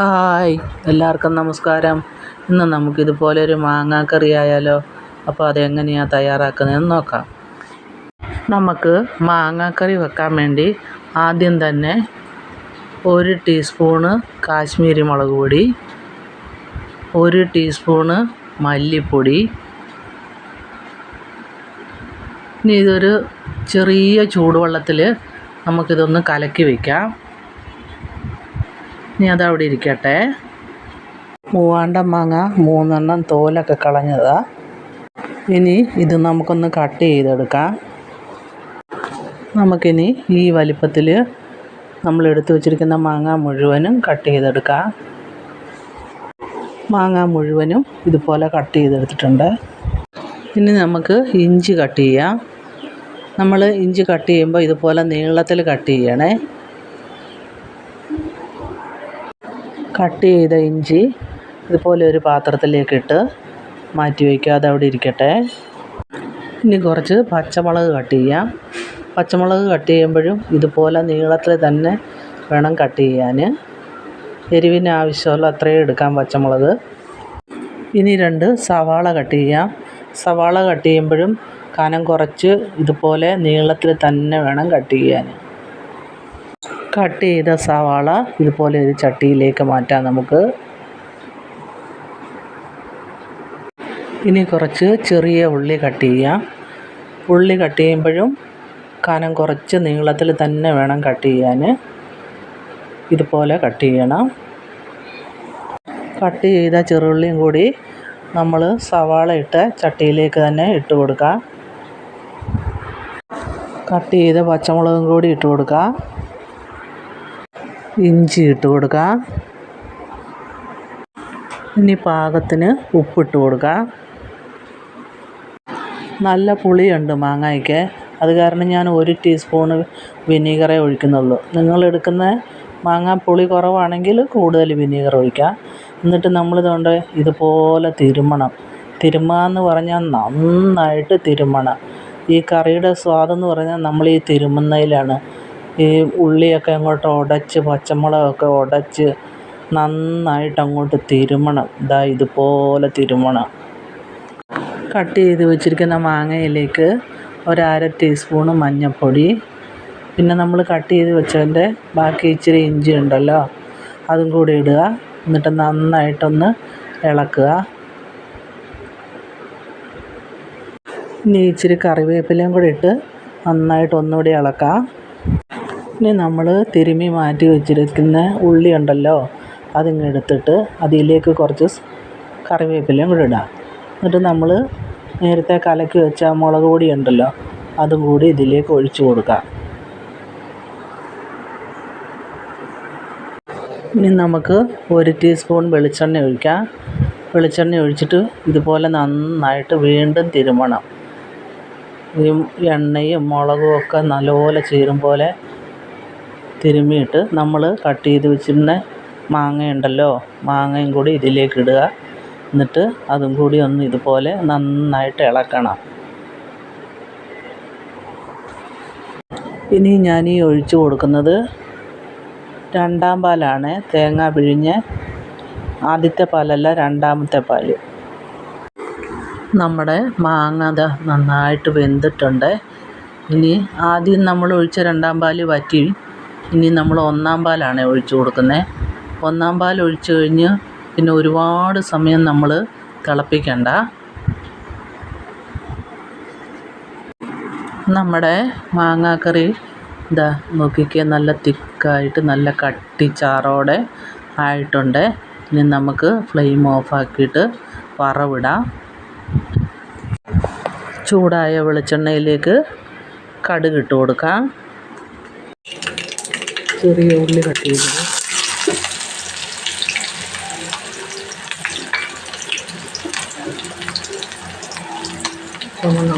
Hi. എല്ലാവർക്കും നമസ്കാരം. ഇന്ന് നമുക്കിതുപോലെ ഒരു മാങ്ങാക്കറി ആയാലോ അപ്പോൾ അതെങ്ങനെയാണ് തയ്യാറാക്കുന്നതെന്ന് നോക്കാം. നമുക്ക് മാങ്ങാക്കറി വെക്കാൻ വേണ്ടി ആദ്യം തന്നെ ഒരു ടീസ്പൂണ് കാശ്മീരി മുളക് പൊടി ഒരു ടീസ്പൂണ് മല്ലിപ്പൊടി. ഇനി ഇതൊരു ചെറിയ ചൂടുവെള്ളത്തിൽ നമുക്കിതൊന്ന് കലക്കി വയ്ക്കാം ഇനി അതവിടെ ഇരിക്കട്ടെ. മൂവാണ്ടം മാങ്ങ മൂന്നെണ്ണം തോലൊക്കെ കളഞ്ഞതാ. ഇനി ഇത് നമുക്കൊന്ന് കട്ട് ചെയ്തെടുക്കാം. നമുക്കിനി ഈ വലിപ്പത്തിൽ നമ്മൾ എടുത്തു വച്ചിരിക്കുന്ന മാങ്ങ മുഴുവനും കട്ട് ചെയ്തെടുക്കാം. മാങ്ങ മുഴുവനും ഇതുപോലെ കട്ട് ചെയ്തെടുത്തിട്ടുണ്ട്. ഇനി നമുക്ക് ഇഞ്ചി കട്ട് ചെയ്യാം. നമ്മൾ ഇഞ്ചി കട്ട് ചെയ്യുമ്പോൾ ഇതുപോലെ നീളത്തിൽ കട്ട് ചെയ്യണേ. കട്ട് ചെയ്ത ഇഞ്ചി ഇതുപോലെ ഒരു പാത്രത്തിലേക്കിട്ട് മാറ്റി വയ്ക്കുക. അതവിടെ ഇരിക്കട്ടെ. ഇനി കുറച്ച് പച്ചമുളക് കട്ട് ചെയ്യാം. പച്ചമുളക് കട്ട് ചെയ്യുമ്പോഴും ഇതുപോലെ നീളത്തിൽ തന്നെ വേണം കട്ട് ചെയ്യാൻ. എരിവിന് ആവശ്യമുള്ള അത്രയും എടുക്കാം പച്ചമുളക്. ഇനി രണ്ട് സവാള കട്ട് ചെയ്യാം. സവാള കട്ട് ചെയ്യുമ്പോഴും കനം കുറച്ച് ഇതുപോലെ നീളത്തിൽ തന്നെ വേണം കട്ട് ചെയ്യാൻ. കട്ട് ചെയ്ത സവാള ഇതുപോലെ ഒരു ചട്ടിയിലേക്ക് മാറ്റാം നമുക്ക്. ഇനി കുറച്ച് ചെറിയ ഉള്ളി കട്ട് ചെയ്യാം. ഉള്ളി കട്ട് ചെയ്യുമ്പോഴും കനം കുറച്ച് നീളത്തിൽ തന്നെ വേണം കട്ട് ചെയ്യാൻ. ഇതുപോലെ കട്ട് ചെയ്യണം. കട്ട് ചെയ്ത ചെറുള്ളിയും കൂടി നമ്മൾ സവാള ഇട്ട് ചട്ടിയിലേക്ക് തന്നെ ഇട്ട് കൊടുക്കാം. കട്ട് ചെയ്ത പച്ചമുളകും കൂടി ഇട്ട് കൊടുക്കാം. ഇഞ്ചി ഇട്ട് കൊടുക്കാം. ഇനി പാകത്തിന് ഉപ്പിട്ട് കൊടുക്കാം. നല്ല പുളിയുണ്ട് മാങ്ങയ്ക്ക്. അത് കാരണം ഞാൻ ഒരു ടീസ്പൂണ് വിനീഗറേ ഒഴിക്കുന്നുള്ളൂ. നിങ്ങളെടുക്കുന്ന മാങ്ങ പുളി കുറവാണെങ്കിൽ കൂടുതൽ വിനീഗർ ഒഴിക്കാം. എന്നിട്ട് നമ്മളിതുകൊണ്ട് ഇതുപോലെ തിരുമണം. തിരുമ്മ എന്ന് പറഞ്ഞാൽ നന്നായിട്ട് തിരുമണം. ഈ കറിയുടെ സ്വാദെന്ന് പറഞ്ഞാൽ നമ്മൾ ഈ തിരുമ്മുന്നതിലാണ് ഈ ഉള്ളിയൊക്കെ അങ്ങോട്ട് ഉടച്ച് പച്ചമുളകൊക്കെ ഉടച്ച് നന്നായിട്ട് അങ്ങോട്ട് തിരുമ്മണം ഇതാ ഇതുപോലെ തിരുമ്മണം കട്ട് ചെയ്ത് വെച്ചിരിക്കുന്ന മാങ്ങയിലേക്ക് ഒരു ടീസ്പൂണ് മഞ്ഞൾപ്പൊടി. പിന്നെ നമ്മൾ കട്ട് ചെയ്ത് വെച്ചതിന്റെ ബാക്കി ഇച്ചിരി ഇഞ്ചി ഉണ്ടല്ലോ അതും കൂടി ഇടുക. എന്നിട്ട് നന്നായിട്ടൊന്ന് ഇളക്കുക. ഇനി ഇച്ചിരി കറിവേപ്പിലയും കൂടി ഇട്ട് നന്നായിട്ട് ഒന്നുകൂടി ഇളക്കാം. ഇനി നമ്മൾ തിരുമ്മി മാറ്റി വെച്ചിരിക്കുന്ന ഉള്ളി ഉണ്ടല്ലോ അതിങ്ങ് എടുത്തിട്ട് അതിലേക്ക് കുറച്ച് കറിവേപ്പിലയും കൂടി ഇടാം. എന്നിട്ട് നമ്മൾ നേരത്തെ കലക്കി വെച്ച മുളക് പൊടി ഉണ്ടല്ലോ അതും കൂടി ഇതിലേക്ക് ഒഴിച്ച് കൊടുക്കാം. ഇനി നമുക്ക് ഒരു ടീസ്പൂൺ വെളിച്ചെണ്ണ ഒഴിക്കാം. വെളിച്ചെണ്ണ ഒഴിച്ചിട്ട് ഇതുപോലെ നന്നായിട്ട് വീണ്ടും തിരുമണം. ഈ എണ്ണയും മുളകും ഒക്കെ നല്ലപോലെ ചേരും പോലെ തിരുമ്മിയിട്ട് നമ്മൾ കട്ട് ചെയ്ത് വെച്ചിരുന്ന മാങ്ങയുണ്ടല്ലോ മാങ്ങയും കൂടി ഇതിലേക്ക് ഇടുക. എന്നിട്ട് അതും കൂടി ഒന്ന് ഇതുപോലെ നന്നായിട്ട് ഇളക്കണം. ഇനി ഞാൻ ഈ ഒഴിച്ചു കൊടുക്കുന്നത് രണ്ടാം പാലാണ്. തേങ്ങ പിഴിഞ്ഞ് ആദ്യത്തെ പാലല്ല രണ്ടാമത്തെ പാൽ. നമ്മുടെ മാങ്ങ അത് നന്നായിട്ട് വെന്തിട്ടുണ്ട്. ഇനി ആദ്യം നമ്മൾ ഒഴിച്ച രണ്ടാം പാൽ വറ്റി ഇനി നമ്മൾ ഒന്നാം പാലാണ് ഒഴിച്ചു കൊടുക്കുന്നത് ഒന്നാം പാൽ ഒഴിച്ചു കഴിഞ്ഞ് പിന്നെ ഒരുപാട് സമയം നമ്മൾ തിളപ്പിക്കണ്ട. നമ്മുടെ മാങ്ങാക്കറി ഇതാ നോക്കിക്കേ നല്ല തിക്കായിട്ട് നല്ല കട്ടി ചാറോടെ ആയിട്ടുണ്ട്. ഇനി നമുക്ക് ഫ്ലെയിം ഓഫാക്കിയിട്ട് വറവിടാം. ചൂടായ വെളിച്ചെണ്ണയിലേക്ക് കടുക് ഇട്ട് കൊടുക്കാം. ചെറിയ ഉള്ളി കട്ട് ചെയ്തത്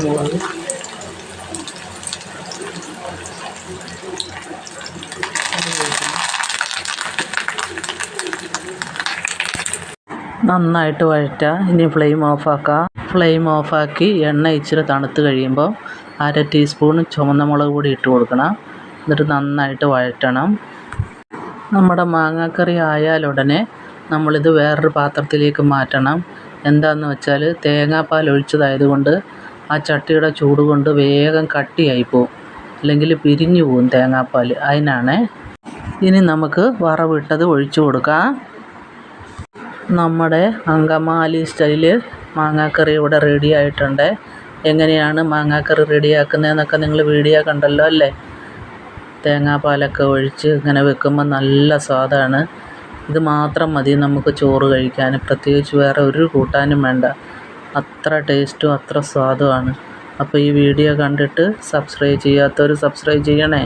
മുളക്. നന്നായിട്ട് വഴറ്റുക. ഇനി ഫ്ലെയിം ഓഫാക്കാം ഫ്ലെയിം ഓഫാക്കി എണ്ണ ഇച്ചിരി തണുത്ത് കഴിയുമ്പോൾ അര ടീസ്പൂൺ ചുവന്ന മുളക് പൊടി ഇട്ട് കൊടുക്കണം. എന്നിട്ട് നന്നായിട്ട് വഴറ്റണം. നമ്മുടെ മാങ്ങാക്കറി ആയാലുടനെ നമ്മളിത് വേറൊരു പാത്രത്തിലേക്ക് മാറ്റണം. എന്താണെന്ന് വെച്ചാൽ തേങ്ങാപ്പാൽ ഒഴിച്ചതായതുകൊണ്ട് ആ ചട്ടിയുടെ ചൂട് കൊണ്ട് വേഗം കട്ടിയായി പോവും. അല്ലെങ്കിൽ പിരിഞ്ഞു പോവും തേങ്ങാപ്പാൽ. അതിനാണ് ഇനി നമുക്ക് വറവിട്ടത് ഒഴിച്ചു കൊടുക്കാം. നമ്മുടെ അങ്കമാലി സ്റ്റൈൽ മാങ്ങാക്കറി ഇവിടെ റെഡി ആയിട്ടുണ്ട്. എങ്ങനെയാണ് മാങ്ങാക്കറി റെഡിയാക്കുന്നതെന്നൊക്കെ നിങ്ങൾ വീഡിയോ കണ്ടല്ലോ അല്ലേ? തേങ്ങാപ്പാലൊക്കെ ഒഴിച്ച് ഇങ്ങനെ വെക്കുമ്പോൾ നല്ല സ്വാദാണ്. ഇത് മാത്രം മതി നമുക്ക് ചോറ് കഴിക്കാൻ പ്രത്യേകിച്ച് വേറെ ഒരു കൂട്ടാനും വേണ്ട. അത്ര ടേസ്റ്റും അത്ര സ്വാദുമാണ്. അപ്പോൾ ഈ വീഡിയോ കണ്ടിട്ട് സബ്സ്ക്രൈബ് ചെയ്യാത്തവർ സബ്സ്ക്രൈബ് ചെയ്യണേ.